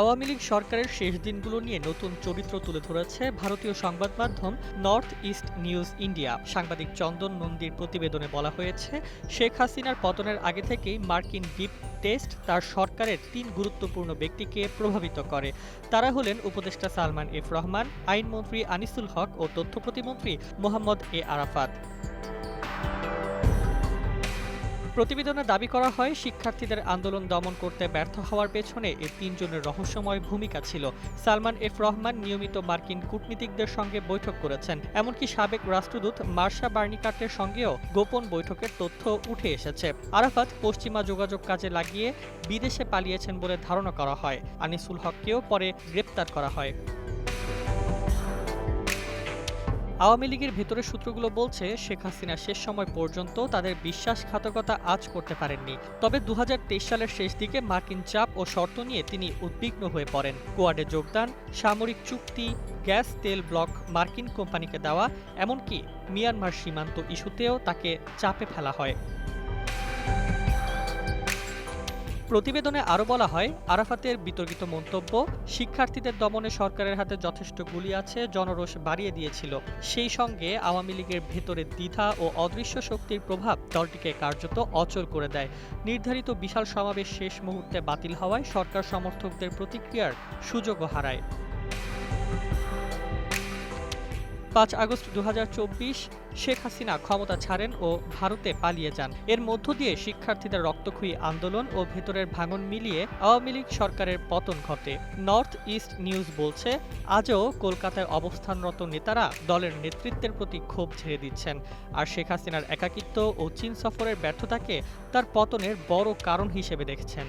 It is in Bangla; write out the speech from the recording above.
আওয়ামী লীগ সরকারের শেষ দিনগুলো নিয়ে নতুন চরিত্র তুলে ধরেছে ভারতীয় সংবাদ মাধ্যম নর্থ ইস্ট নিউজ ইন্ডিয়া। সাংবাদিক চন্দন নন্দীর প্রতিবেদনে বলা হয়েছে, শেখ হাসিনার পতনের আগে থেকেই মার্কিন ডিপ টেস্ট তার সরকারের তিন গুরুত্বপূর্ণ ব্যক্তিকে প্রভাবিত করে। তারা হলেন উপদেষ্টা সালমান এফ রহমান, আইনমন্ত্রী আনিসুল হক ও তথ্য প্রতিমন্ত্রী মোহাম্মদ এ আরাফাত। প্রতিবেদনে দাবি করা হয়, শিক্ষার্থীদের আন্দোলন দমন করতে ব্যর্থ হওয়ার পেছনে এই তিনজনের রহস্যময় ভূমিকা ছিল। সালমান এফ রহমান নিয়মিত মার্কিন কূটনীতিকদের সঙ্গে বৈঠক করেছেন। এমনকি সাবেক রাষ্ট্রদূত মার্শা বার্নিকাটের সঙ্গেও গোপন বৈঠকের তথ্য উঠে এসেছে। আরাফাত পশ্চিমা যোগাযোগ কাজে লাগিয়ে বিদেশে পালিয়েছেন বলে ধারণা করা হয়। আনিসুল হককেও পরে গ্রেপ্তার করা হয়। আওয়ামী লীগের ভেতরের সূত্রগুলো বলছে, শেখ হাসিনা শেষ সময় পর্যন্ত তাদের বিশ্বাসঘাতকতা আজ করতে পারেননি। তবে দু হাজার তেইশ সালের শেষ দিকে মার্কিন চাপ ও শর্ত নিয়ে তিনি উদ্বিগ্ন হয়ে পড়েন। কোয়াডে যোগদান, সামরিক চুক্তি, গ্যাস, তেল ব্লক মার্কিন কোম্পানিকে দেওয়া, এমনকি মিয়ানমার সীমান্ত ইস্যুতেও তাকে চাপে ফেলা হয়। প্রতিবেদনে আরও বলা হয়, আরাফাতের বিতর্কিত মন্তব্য, শিক্ষার্থীদের দমনে সরকারের হাতে যথেষ্ট গুলি আছে, জনরোষ বাড়িয়ে দিয়েছিল। সেই সঙ্গে আওয়ামী লীগের ভেতরে দ্বিধা ও অদৃশ্য শক্তির প্রভাব দলটিকে কার্যত অচল করে দেয়। নির্ধারিত বিশাল সমাবেশ শেষ মুহূর্তে বাতিল হওয়ায় সরকার সমর্থকদের প্রতিক্রিয়ার সুযোগও হারায়। পাঁচ আগস্ট দু হাজার চব্বিশ শেখ হাসিনা ক্ষমতা ছাড়েন ও ভারতে পালিয়ে যান। এর মধ্য দিয়ে শিক্ষার্থীদের রক্তক্ষয়ী আন্দোলন ও ভেতরের ভাঙন মিলিয়ে আওয়ামী লীগ সরকারের পতন ঘটে। নর্থ ইস্ট নিউজ বলছে, আজও কলকাতায় অবস্থানরত নেতারা দলের নেতৃত্বের প্রতি ক্ষোভ ছেড়ে দিচ্ছেন। আর শেখ হাসিনার একাকিত্ব ও চীন সফরের ব্যর্থতাকে তার পতনের বড় কারণ হিসেবে দেখছেন।